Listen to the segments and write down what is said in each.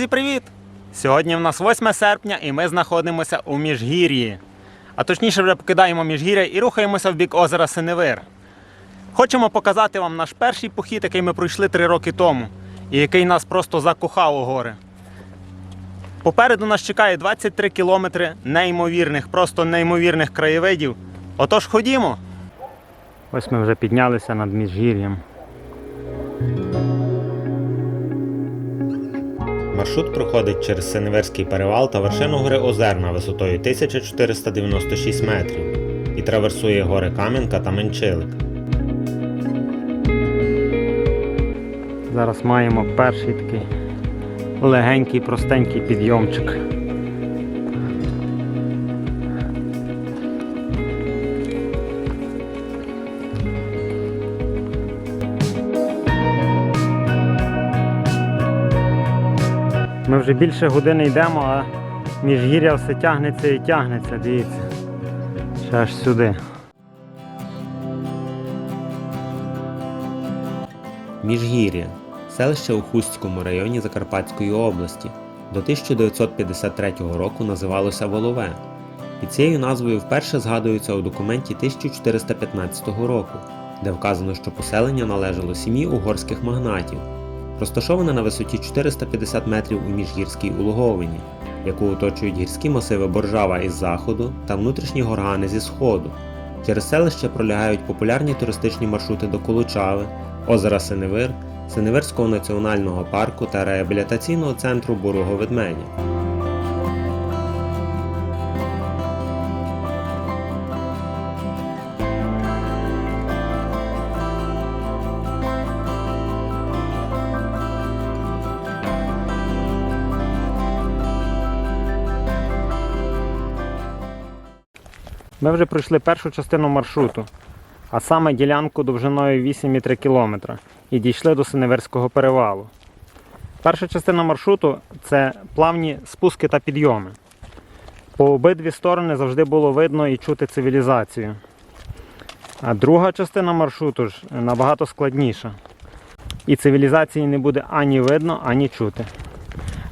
Друзі, привіт! Сьогодні в нас 8 серпня і ми знаходимося у Міжгір'ї. А точніше вже покидаємо Міжгір'я і рухаємося в бік озера Синевир. Хочемо показати вам наш перший похід, який ми пройшли 3 роки тому, і який нас просто закохав у гори. Попереду нас чекає 23 кілометри неймовірних, просто неймовірних краєвидів. Отож ходімо. Ось ми вже піднялися над Міжгір'ям. Маршрут проходить через Синеверський перевал та вершину гори Озерна висотою 1496 метрів і траверсує гори Кам'янка та Менчилик. Зараз маємо перший такий легенький, простенький підйомчик. Вже більше години йдемо, а міжгір'я все тягнеться і тягнеться, дивіться. Ще аж сюди. Міжгір'я селище у Хустському районі Закарпатської області. До 1953 року називалося Волове. І цією назвою вперше згадується у документі 1415 року, де вказано, що поселення належало сім'ї угорських магнатів, розташоване на висоті 450 метрів у міжгірській улоговині, яку оточують гірські масиви Боржава із заходу та внутрішні горгани зі сходу. Через селище пролягають популярні туристичні маршрути до Колучави, озера Синевир, Синевирського національного парку та реабілітаційного центру Бурого Ми вже пройшли першу частину маршруту, а саме ділянку довжиною 8,3 км і дійшли до Синеверського перевалу. Перша частина маршруту це плавні спуски та підйоми. По обидві сторони завжди було видно і чути цивілізацію. А друга частина маршруту ж набагато складніша. І цивілізації не буде ані видно, ані чути.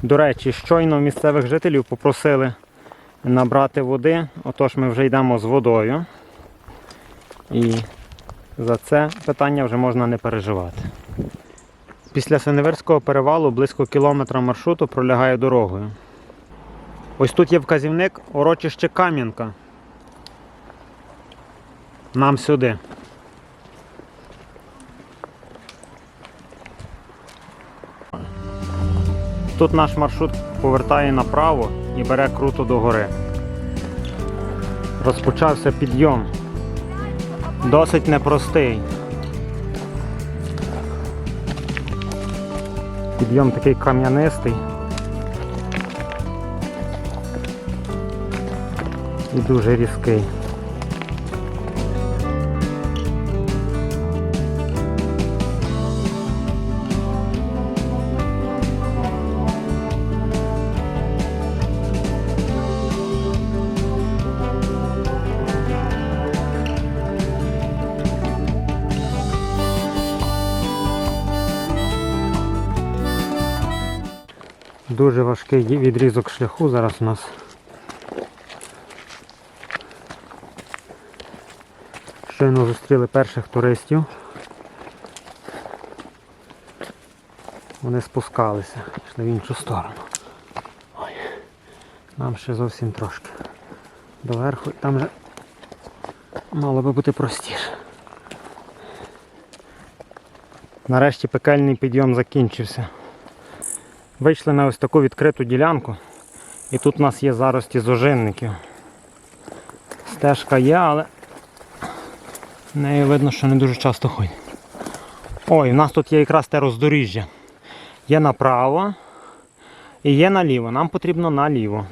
До речі, щойно місцевих жителів попросили набрати води, отож ми вже йдемо з водою. І за це питання вже можна не переживати. Після Синеверського перевалу близько кілометра маршруту пролягає дорогою. Ось тут є вказівник урочище Кам'янка. Нам сюди. Тут наш маршрут повертає направо і бере круто до гори. Розпочався підйом. Досить непростий. Підйом такий кам'янистий. І дуже різкий. Дуже важкий відрізок шляху зараз у нас. Щойно зустріли перших туристів. Вони спускалися, йшли в іншу сторону. Ой. Нам ще зовсім трошки. Доверху, там вже мало би бути простіше. Нарешті пекельний підйом закінчився. Вийшли на ось таку відкриту ділянку. І тут у нас є зарості зожинників. Стежка є, але нею видно, що не дуже часто ходять. Ой, у нас тут є якраз те роздоріжжя. Є направо і є наліво. Нам потрібно наліво.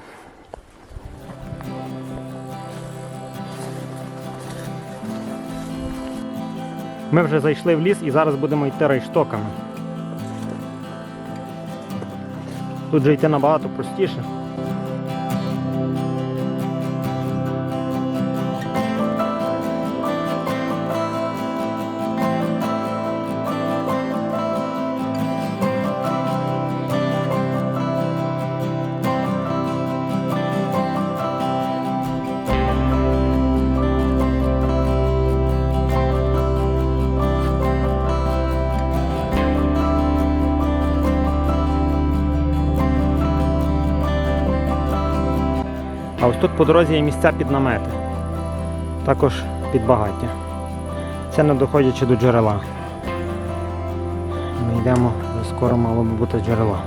Ми вже зайшли в ліс і зараз будемо йти рейштоками. Тут же йти набагато простіше. А ось тут по дорозі є місця під намети. Також під багаття. Це не доходячи до джерела. Ми йдемо, скоро мало би бути джерело.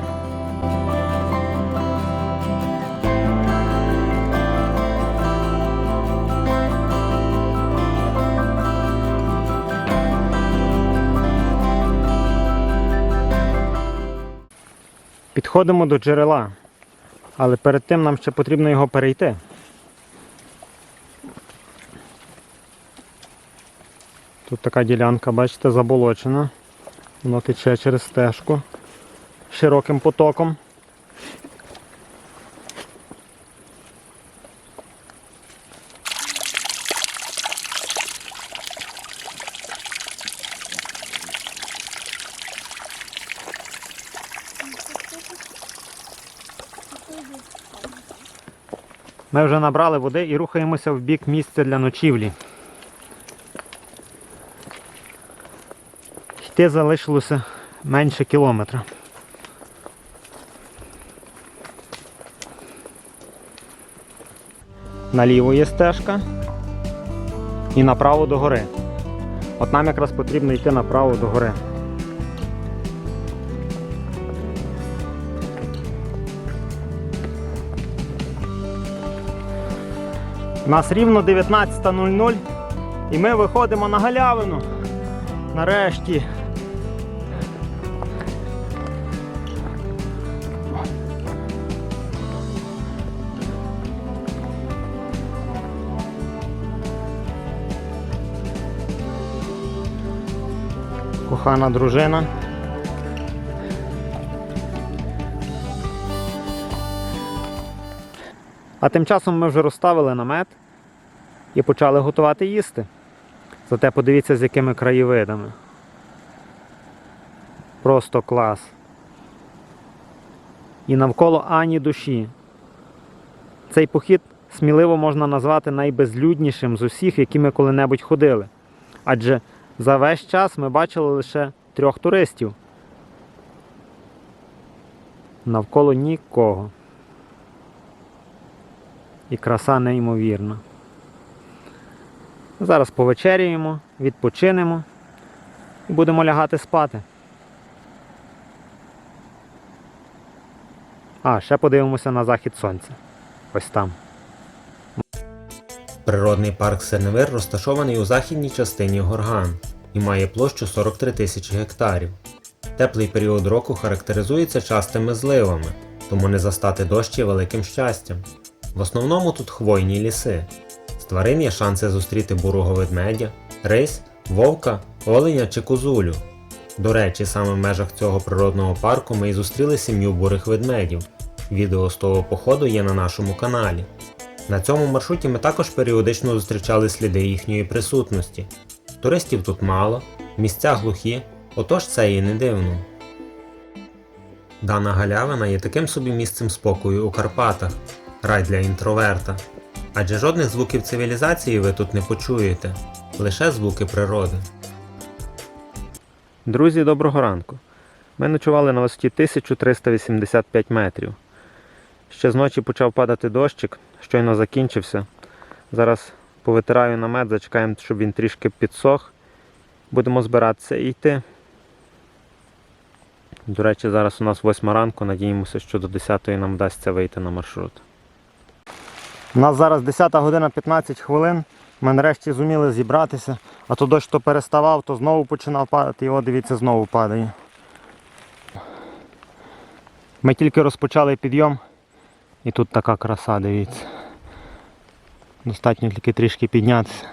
Підходимо до джерела, але перед тим нам ще потрібно його перейти. Тут така ділянка, бачите, заболочена. Воно тече через стежку широким потоком. Ми вже набрали води і рухаємося в бік місця для ночівлі. Йти залишилося менше кілометра. Наліво є стежка і направо до гори. От нам якраз потрібно йти направо до гори. У нас рівно 19.00 і ми виходимо на галявину. Нарешті. Кохана дружина. А тим часом ми вже розставили намет і почали готувати їсти. Зате подивіться, з якими краєвидами. Просто клас. І навколо ані душі. Цей похід сміливо можна назвати найбезлюднішим з усіх, які ми коли-небудь ходили. Адже за весь час ми бачили лише трьох туристів. Навколо нікого. І краса неймовірна. Зараз повечеряємо, відпочинемо і будемо лягати спати. А, ще подивимося на захід сонця. Ось там. Природний парк Сеневир розташований у західній частині Горган і має площу 43 тисячі гектарів. Теплий період року характеризується частими зливами, тому не застати дощ є великим щастям. В основному тут хвойні ліси. З тварин є шанси зустріти бурого ведмедя, рись, вовка, оленя чи козулю. До речі, саме в межах цього природного парку ми і зустріли сім'ю бурих ведмедів. Відео з того походу є на нашому каналі. На цьому маршруті ми також періодично зустрічали сліди їхньої присутності. Туристів тут мало, місця глухі, отож це і не дивно. Дана галявина є таким собі місцем спокою у Карпатах, рай для інтроверта. Адже жодних звуків цивілізації ви тут не почуєте, лише звуки природи. Друзі, доброго ранку. Ми ночували на висоті 1385 метрів. Ще з ночі почав падати дощик, щойно закінчився. Зараз повитираю намет, зачекаємо, щоб він трішки підсох. Будемо збиратися і йти. До речі, зараз у нас 8 ранку, надіємося, що до 10 нам вдасться вийти на маршрут. У нас зараз 10 година 15 хвилин. Ми нарешті зуміли зібратися, а то дощ то переставав, то знову починав падати, і от дивіться, знову падає. Ми тільки розпочали підйом, і тут така краса, дивіться. Достатньо тільки трішки піднятися.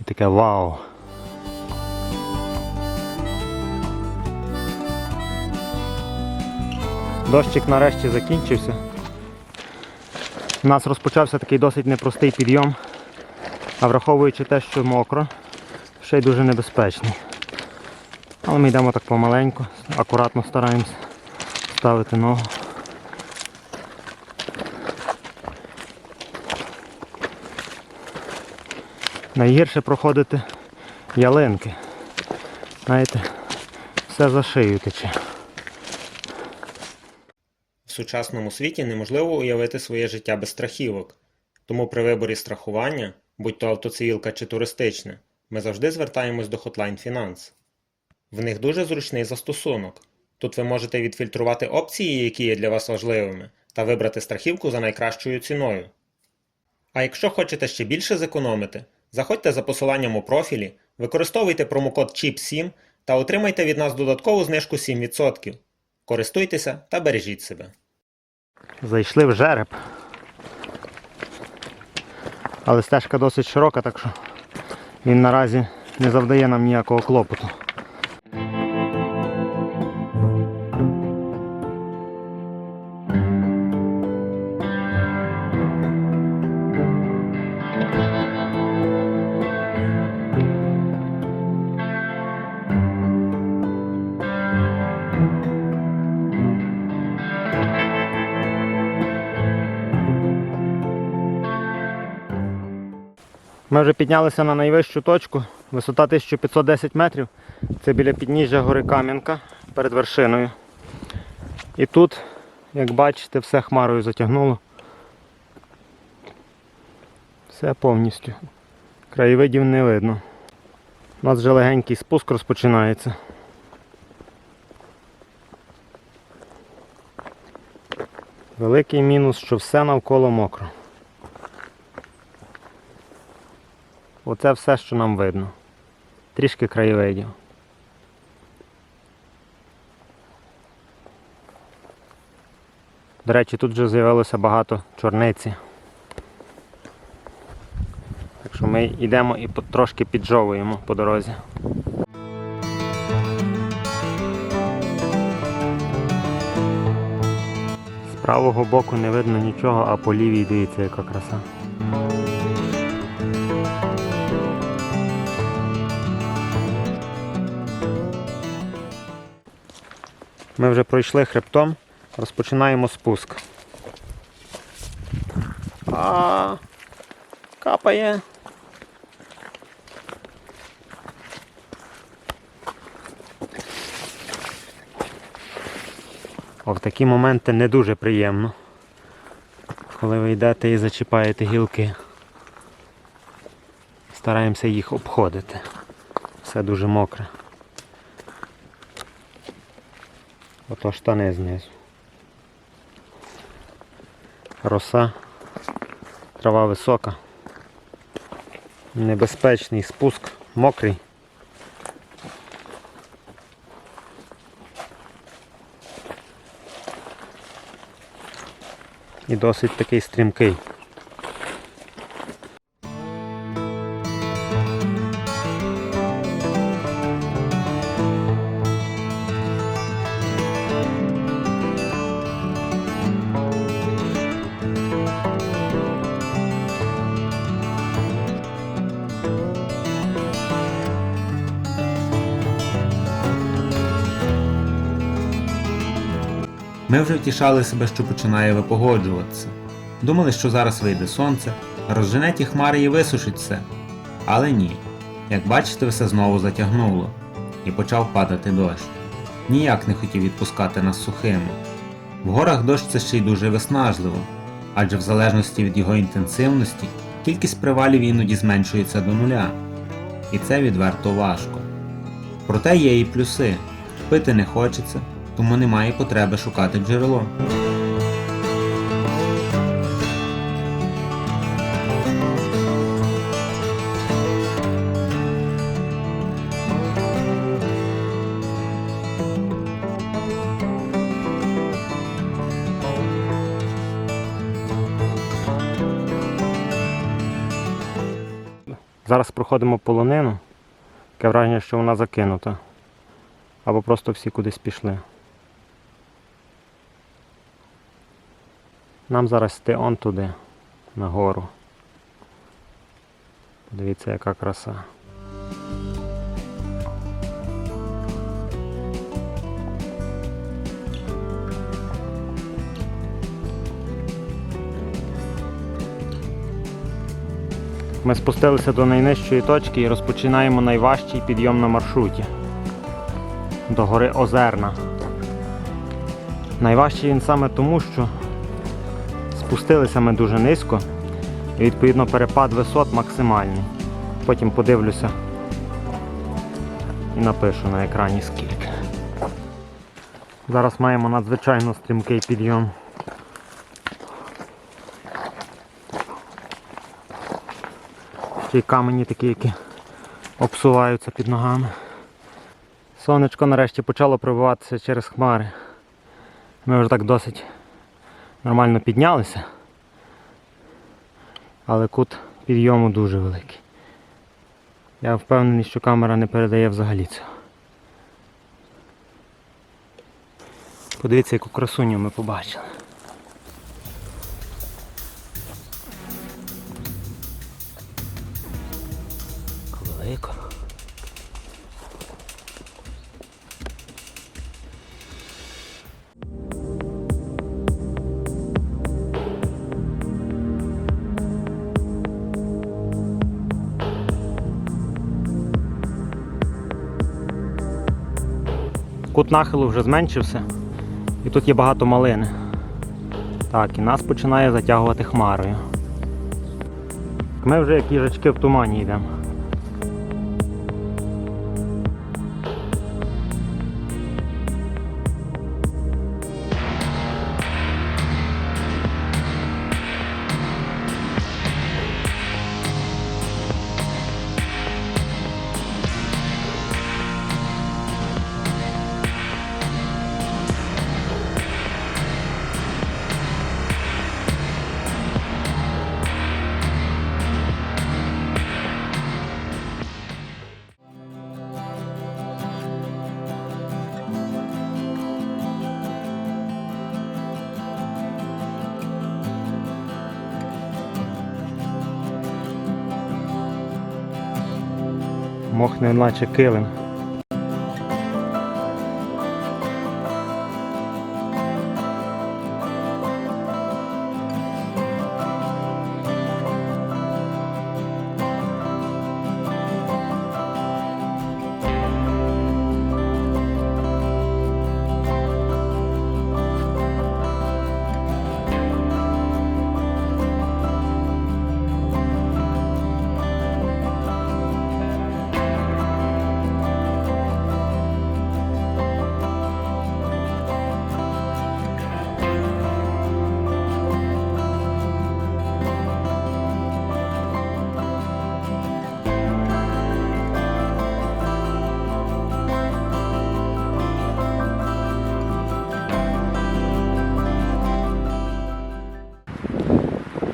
І таке вау. Дощик нарешті закінчився. У нас розпочався такий досить непростий підйом, а враховуючи те, що мокро, ще й дуже небезпечний. Але ми йдемо так помаленьку, акуратно стараємося ставити ногу. Найгірше проходити ялинки. Знаєте, все за шию тече. Сучасному світі неможливо уявити своє життя без страхівок. Тому при виборі страхування, будь то автоцивілка чи туристичне, ми завжди звертаємось до Hotline Finance. В них дуже зручний застосунок. Тут ви можете відфільтрувати опції, які є для вас важливими, та вибрати страхівку за найкращою ціною. А якщо хочете ще більше зекономити, заходьте за посиланням у профілі, використовуйте промокод CHIP7 та отримайте від нас додаткову знижку 7%. Користуйтеся та бережіть себе. Зайшли в жереб. Але стежка досить широка, так що він наразі не завдає нам ніякого клопоту. Ми вже піднялися на найвищу точку, висота 1510 метрів. Це біля підніжжя гори Кам'янка перед вершиною. І тут, як бачите, все хмарою затягнуло. Все повністю. Краєвидів не видно. У нас вже легенький спуск розпочинається. Великий мінус, що все навколо мокро. Оце все, що нам видно. Трішки краєвидів. До речі, тут вже з'явилося багато чорниці. Так що ми йдемо і трошки піджовуємо по дорозі. З правого боку не видно нічого, а по лівій дивіться, яка краса. Ми вже пройшли хребтом, розпочинаємо спуск. А, капає. О, в такі моменти не дуже приємно, коли ви йдете і зачіпаєте гілки. Стараємося їх обходити. Все дуже мокре. Ото штани знизу. Роса, трава висока. Небезпечний спуск, мокрий. І досить такий стрімкий. Ми вже втішали себе, що починає випогоджуватися. Думали, що зараз вийде сонце, розжене ті хмари і висушить все. Але ні. Як бачите, все знову затягнуло. І почав падати дощ. Ніяк не хотів відпускати нас сухими. В горах дощ це ще й дуже виснажливо, адже в залежності від його інтенсивності кількість привалів іноді зменшується до нуля. І це відверто важко. Проте є і плюси. Пити не хочеться, тому немає потреби шукати джерело. Зараз проходимо полонину. Таке враження, що вона закинута. Або просто всі кудись пішли. Нам зараз йти он туди, нагору. Дивіться, яка краса. Ми спустилися до найнижчої точки і розпочинаємо найважчий підйом на маршруті до гори Озерна. Найважчий він саме тому, що спустилися ми дуже низько і відповідно перепад висот максимальний. Потім подивлюся і напишу на екрані скільки. Зараз маємо надзвичайно стрімкий підйом. Ще камені такі, які обсуваються під ногами. Сонечко нарешті почало пробиватися через хмари. Ми вже так досить нормально піднялися, але кут підйому дуже великий. Я впевнений, що камера не передає взагалі цього. Подивіться, яку красуню ми побачили. Кут вже зменшився, і тут є багато малини. Так, і нас починає затягувати хмарою. Ми вже як їжачки в тумані йдемо. Мохне наче килим.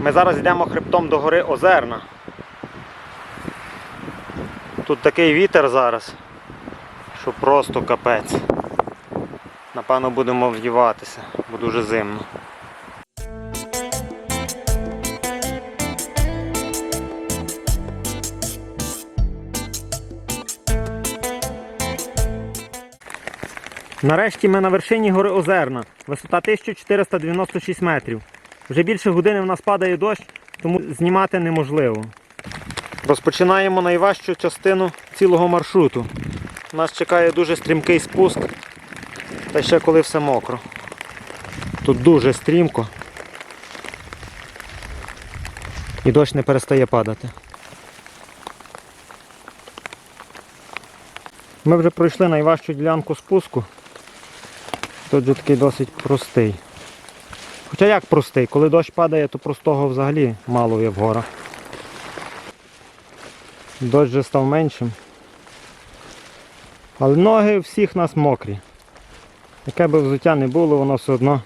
Ми зараз йдемо хребтом до гори Озерна. Тут такий вітер зараз, що просто капець. Напевно будемо вдіватися, бо дуже зимно. Нарешті ми на вершині гори Озерна. Висота 1496 метрів. Вже більше години в нас падає дощ, тому знімати неможливо. Розпочинаємо найважчу частину цілого маршруту. Нас чекає дуже стрімкий спуск, та ще коли все мокро. Тут дуже стрімко. І дощ не перестає падати. Ми вже пройшли найважчу ділянку спуску. Тут же такий досить простий. Хоча як простий, коли дощ падає, то простого взагалі мало є в горах. Дощ вже став меншим. Але ноги всіх нас мокрі. Яке би взуття не було, воно все одно,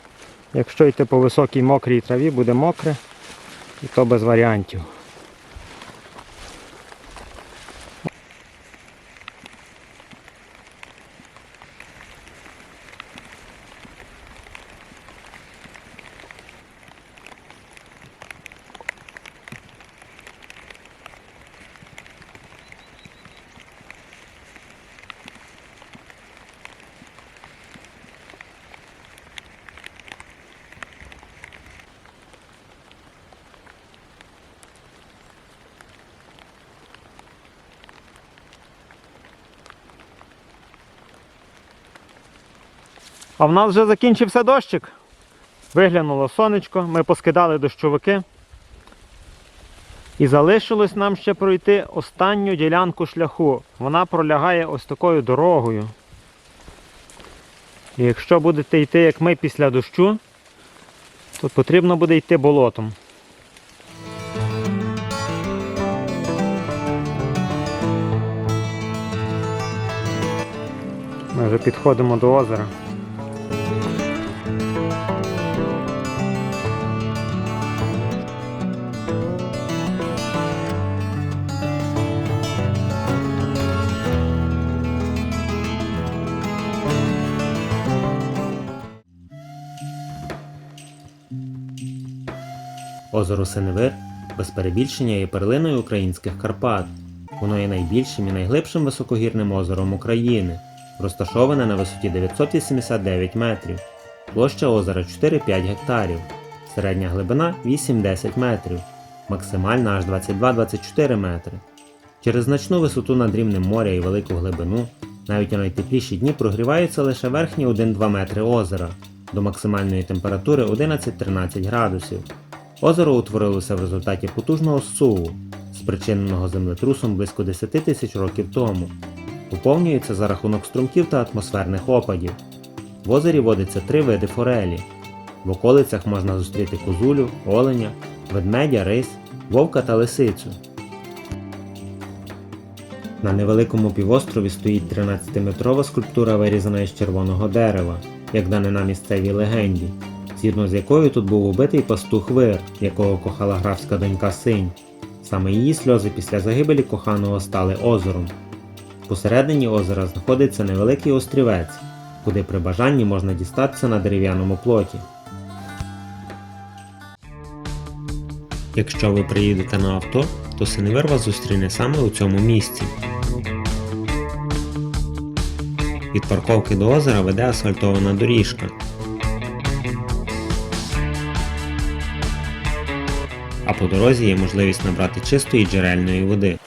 якщо йти по високій мокрій траві, буде мокре, і то без варіантів. А в нас вже закінчився дощик. Виглянуло сонечко, ми поскидали дощовики. І залишилось нам ще пройти останню ділянку шляху. Вона пролягає ось такою дорогою. І якщо будете йти, як ми після дощу, то потрібно буде йти болотом. Ми вже підходимо до озера. Озеро Синевир без перебільшення є перлиною українських Карпат. Воно є найбільшим і найглибшим високогірним озером України, розташоване на висоті 989 метрів. Площа озера 4-5 гектарів, середня глибина 8-10 метрів, максимальна аж 22-24 метри. Через значну висоту над рівнем моря і велику глибину, навіть у найтепліші дні прогріваються лише верхні 1-2 метри озера до максимальної температури 11-13 градусів. Озеро утворилося в результаті потужного зсуву, спричиненого землетрусом близько 10 тисяч років тому. Поповнюється за рахунок струмків та атмосферних опадів. В озері водиться три види форелі. В околицях можна зустріти козулю, оленя, ведмедя, рись, вовка та лисицю. На невеликому півострові стоїть 13-метрова скульптура, вирізана із червоного дерева, як дане на місцевій легенді, згідно з якою тут був убитий пастух Вир, якого кохала графська донька Синь. Саме її сльози після загибелі коханого стали озером. Посередині озера знаходиться невеликий острівець, куди при бажанні можна дістатися на дерев'яному плоті. Якщо ви приїдете на авто, то Синевир вас зустріне саме у цьому місці. Від парковки до озера веде асфальтована доріжка. А по дорозі є можливість набрати чистої джерельної води.